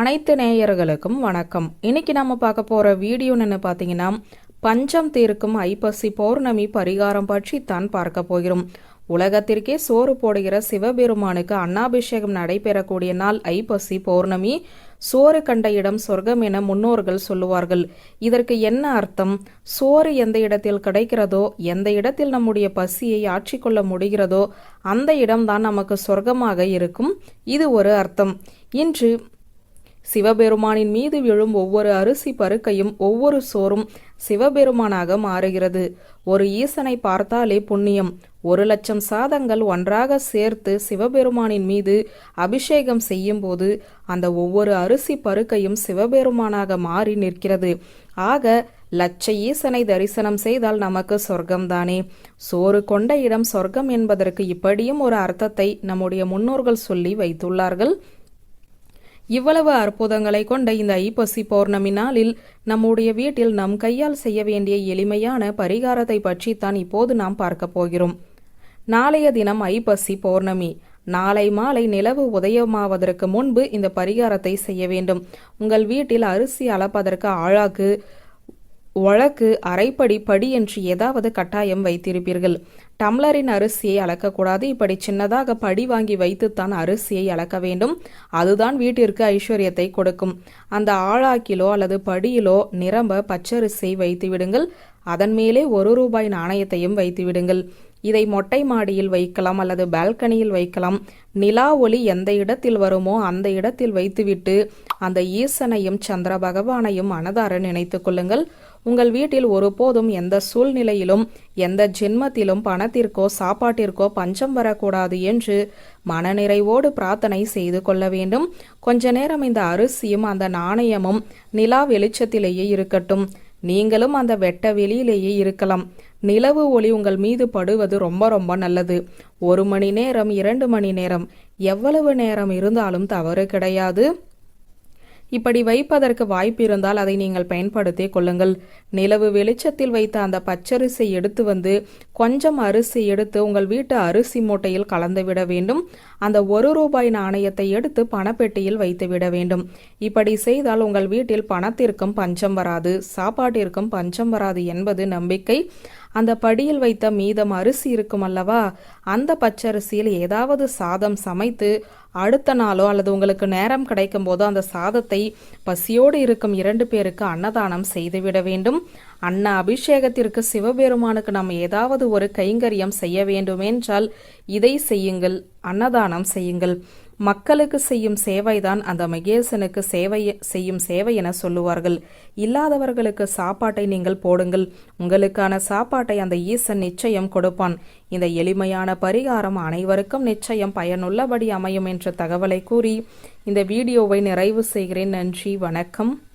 அனைத்து நேயர்களுக்கும் வணக்கம். இன்னைக்கு நம்ம பார்க்க போற வீடியோன்னு பார்த்தீங்கன்னா பஞ்சம் தீர்க்கும் ஐப்பசி பௌர்ணமி பரிகாரம் பற்றி தான் பார்க்க போகிறோம். உலகத்திற்கே சோறு போடுகிற சிவபெருமானுக்கு அன்னாபிஷேகம் நடைபெறக்கூடிய நாள் ஐப்பசி பௌர்ணமி. சோறு கண்ட இடம் சொர்க்கம் என முன்னோர்கள் சொல்லுவார்கள். இதற்கு என்ன அர்த்தம்? சோறு எந்த இடத்தில் கிடைக்கிறதோ எந்த இடத்தில் நம்முடைய பசியை ஆற்றிக்கொள்ள முடிகிறதோ அந்த இடம்தான் நமக்கு சொர்க்கமாக இருக்கும். இது ஒரு அர்த்தம். இன்று சிவபெருமானின் மீது விழும் ஒவ்வொரு அரிசி பருக்கையும் ஒவ்வொரு சோறும் சிவபெருமானாக மாறுகிறது. ஒரு ஈசனை பார்த்தாலே புண்ணியம். ஒரு லட்சம் சாதங்கள் ஒன்றாக சேர்த்து சிவபெருமானின் மீது அபிஷேகம் செய்யும் போது அந்த ஒவ்வொரு அரிசி பருக்கையும் சிவபெருமானாக மாறி நிற்கிறது. ஆக லட்ச ஈசனை தரிசனம் செய்தால் நமக்கு சொர்க்கம்தானே? சோறு கொண்ட இடம் சொர்க்கம் என்பதற்கு இப்படியும் ஒரு அர்த்தத்தை நம்முடைய முன்னோர்கள் சொல்லி வைத்துள்ளார்கள். இவ்வளவு அற்புதங்களை கொண்ட இந்த ஐப்பசி பௌர்ணமி நாளில் நம்முடைய வீட்டில் நம் கையால் செய்ய வேண்டிய எளிமையான பரிகாரத்தை பற்றி தான் இப்போது நாம் பார்க்க போகிறோம். நாளைய தினம் ஐப்பசி பௌர்ணமி. நாளை மாலை நிலவு உதயமாவதற்கு முன்பு இந்த பரிகாரத்தை செய்ய வேண்டும். உங்கள் வீட்டில் அரிசி அளப்பதற்கு ஆழாக்கு வழக்கு அரைப்படி படி என்று ஏதாவது கட்டாயம் வைத்திருப்பீர்கள். டம்ளரின் அரிசியை அளக்கக்கூடாது. இப்படி சின்னதாக படி வாங்கி வைத்துத்தான் அரிசியை அளக்க வேண்டும். அதுதான் வீட்டிற்கு ஐஸ்வர்யத்தை கொடுக்கும். அந்த ஆழாக்கிலோ அல்லது படியிலோ நிரம்ப பச்சரிசியை வைத்து விடுங்கள் அதன் மேலே ஒரு ரூபாய் நாணயத்தையும் வைத்து விடுங்கள் இதை மொட்டை மாடியில் வைக்கலாம் அல்லது பால்கனியில் வைக்கலாம். நிலா ஒளி எந்த இடத்தில் வருமோ அந்த இடத்தில் வைத்துவிட்டு அந்த ஈசனையும் சந்திர பகவானையும் மனதார நினைத்து கொள்ளுங்கள். உங்கள் வீட்டில் ஒருபோதும் எந்த சூழ்நிலையிலும் எந்த ஜென்மத்திலும் பணத்திற்கோ சாப்பாட்டிற்கோ பஞ்சம் வரக்கூடாது என்று மனநிறைவோடு பிரார்த்தனை செய்து கொள்ள வேண்டும். கொஞ்ச நேரம் இந்த அரிசியும் அந்த நாணயமும் நிலா வெளிச்சத்திலேயே இருக்கட்டும். நீங்களும் அந்த வெட்ட வெளியிலேயே இருக்கலாம். நிலவு ஒளி உங்கள் மீது படுவது ரொம்ப ரொம்ப நல்லது. ஒரு மணி நேரம் இரண்டு மணி நேரம். எவ்வளவு நேரம் இருந்தாலும் தவறு கிடையாது. இப்படி வைப்பதற்கு வாய்ப்பு இருந்தால் அதை நீங்கள் பயன்படுத்திக் கொள்ளுங்கள். நிலவு வெளிச்சத்தில் வைத்த அந்த பச்சரிசை எடுத்து வந்து கொஞ்சம் அரிசி எடுத்து உங்கள் வீட்டு அரிசி மூட்டையில் கலந்து விட வேண்டும். அந்த ஒரு ரூபாய் நாணயத்தை எடுத்து பணப்பெட்டியில் வைத்து விட வேண்டும். இப்படி செய்தால் உங்கள் வீட்டில் பணத்திற்கும் பஞ்சம் வராது சாப்பாட்டிற்கும் பஞ்சம் வராது என்பது நம்பிக்கை. அந்த படியில் வைத்த மீதம் அரிசி இருக்கும் அல்லவா? அந்த பச்சரிசியில் ஏதாவது சாதம் சமைத்து அடுத்த நாளோ அல்லது உங்களுக்கு நேரம் கிடைக்கும் போதோ அந்த சாதத்தை பசியோடு இருக்கும் இரண்டு பேருக்கு அன்னதானம் செய்துவிட வேண்டும். அன்ன அபிஷேகத்திற்கு சிவபெருமானுக்கு நாம் ஏதாவது ஒரு கைங்கரியம் செய்ய வேண்டுமென்றால் இதை செய்யுங்கள் அன்னதானம் செய்யுங்கள். மக்களுக்கு செய்யும் சேவைதான் அந்த மகேசனுக்கு சேவை செய்யும் சேவை என சொல்லுவார்கள். இல்லாதவர்களுக்கு சாப்பாட்டை நீங்கள் போடுங்கள். உங்களுக்கான சாப்பாட்டை அந்த ஈசன் நிச்சயம் கொடுப்பான். இந்த எளிமையான பரிகாரம் அனைவருக்கும் நிச்சயம் பயனுள்ளபடி அமையும் என்ற தகவலை கூறி இந்த வீடியோவை நிறைவு செய்கிறேன். நன்றி வணக்கம்.